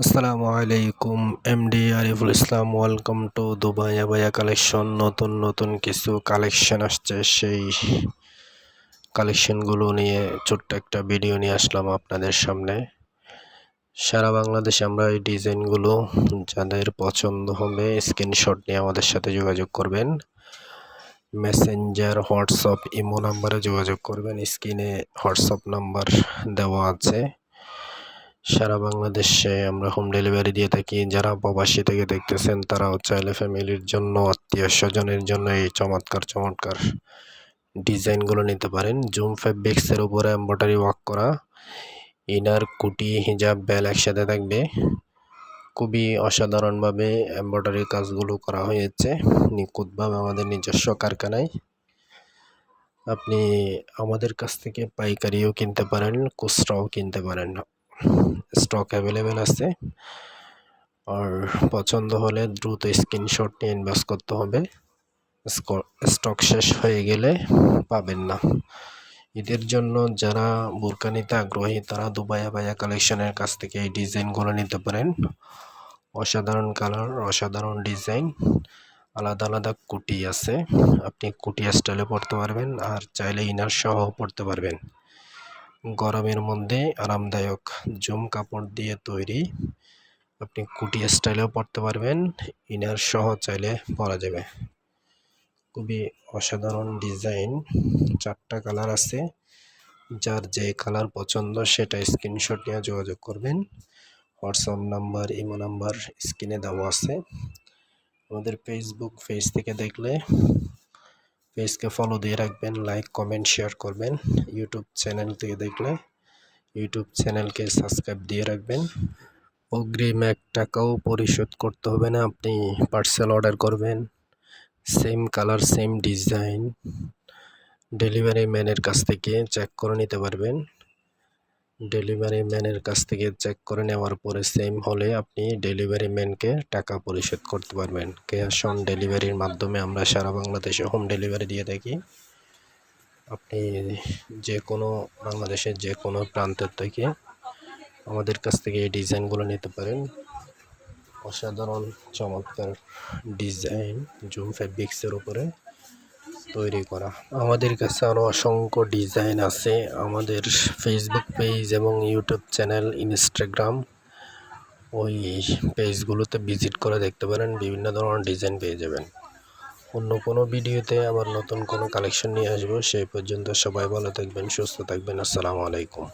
আসসালামু আলাইকুম, MD Ariful Islam welcome to Dubai abaya collection নতুন নতুন কিছু কালেকশন আসছে, সেই কালেকশনগুলো নিয়ে ছোট্ট একটা ভিডিও নিয়ে আসলাম আপনাদের সামনে। সারা বাংলাদেশে আমরা এই ডিজাইনগুলো, যাদের পছন্দ হবে স্ক্রিনশট নিয়ে আমাদের সাথে যোগাযোগ করবেন। মেসেঞ্জার হোয়াটসঅ্যাপ ইমো নাম্বারে যোগাযোগ করবেন, স্ক্রিনে হোয়াটসঅ্যাপ নাম্বার দেওয়া আছে। সারা বাংলাদেশে আমরা হোম ডেলিভারি দিয়ে থাকি। যারা প্রবাসী থেকে দেখতেছেন তারাও চাইলে ফ্যামিলির জন্য, আত্মীয় স্বজনের জন্য এই চমৎকার চমৎকার ডিজাইনগুলো নিতে পারেন। জুম ফ্যাব্রিক্সের উপরে এম্ব্রয়ডারি ওয়ার্ক করা। ইনার, কুটি, হিজাব, বেল একসাথে থাকবে। খুবই অসাধারণভাবে এম্ব্রয়ডারি কাজগুলো করা হয়েছে। নিখুঁতভাবে আমাদের নিজস্ব কারখানায়। আপনি আমাদের কাছ থেকে পাইকারিও কিনতে পারেন, খুচরাও কিনতে পারেন। স্টক অ্যাভেলেবেল আছে। আর পছন্দ হলে দ্রুত স্ক্রিনশট নিয়ে ইনভেস্ট করতে হবে। স্টক শেষ হয়ে গেলে পাবেন না। ঈদের জন্য যারা বোরকা নিতে আগ্রহী, তারা দুবাইয়া বাইয়া কালেকশনের কাছ থেকে এই ডিজাইনগুলো নিতে পারেন। অসাধারণ কালার অসাধারণ ডিজাইন আলাদা আলাদা কুটি আছে। আপনি কুটি স্টাইলে পড়তে পারবেন, আর চাইলে ইনার সহ পড়তে পারবেন। গরমের মধ্যে আরামদায়ক জুম কাপড় দিয়ে তৈরি। আপনি কুটি স্টাইলেও পরতে পারবেন, ইনার সহ চাইলে পরা যাবে। খুবই অসাধারণ ডিজাইন, চারটা কালার আছে। যার যে কালার পছন্দ সেটা স্ক্রিনশট নিয়ে যোগাযোগ করবেন। হোয়াটসঅ্যাপ নাম্বার, ইমো নাম্বার স্ক্রিনে দেওয়া আছে। আমাদের ফেসবুক পেজ থেকে দেখলে পেজকে ফলো দিয়ে রাখবেন লাইক কমেন্ট শেয়ার করবেন। ইউটিউব চ্যানেল থেকে দেখলে ইউটিউব চ্যানেলকে সাবস্ক্রাইব দিয়ে রাখবেন। অগ্রিম এক টাকাও পরিশোধ করতে হবে না, আপনি পার্সেল অর্ডার করবেন। Same colour same design delivery ম্যানের কাছ থেকে চেক করে নিতে পারবেন। ডেলিভারি ম্যানের কাছ থেকে চেক করে নেওয়ার পরে সেম হলে আপনি ডেলিভারি ম্যানকে টাকা পরিশোধ করতে পারবেন। ক্যাশ অন ডেলিভারির মাধ্যমে আমরা সারা বাংলাদেশে হোম ডেলিভারি দিয়ে থাকি। আপনি যে কোনো বাংলাদেশের যে কোনো প্রান্তের থেকে আমাদের কাছ থেকে এই ডিজাইনগুলো নিতে পারেন। অসাধারণ চমৎকার ডিজাইন, জুম ফ্যাব্রিক্সের উপরে। তৈরি করা। আমাদের কাছে আরও অসংখ্য ডিজাইন আছে। আমাদের ফেসবুক পেজ এবং ইউটিউব চ্যানেল ইনস্টাগ্রাম ওই পেজগুলোতে ভিজিট করে দেখতে পারেন। বিভিন্ন ধরনের ডিজাইন পেয়ে যাবেন। অন্য কোনো ভিডিওতে আবার নতুন কোনো কালেকশন নিয়ে আসব। সেই পর্যন্ত সবাই ভালো থাকবেন, সুস্থ থাকবেন। আসসালামু আলাইকুম।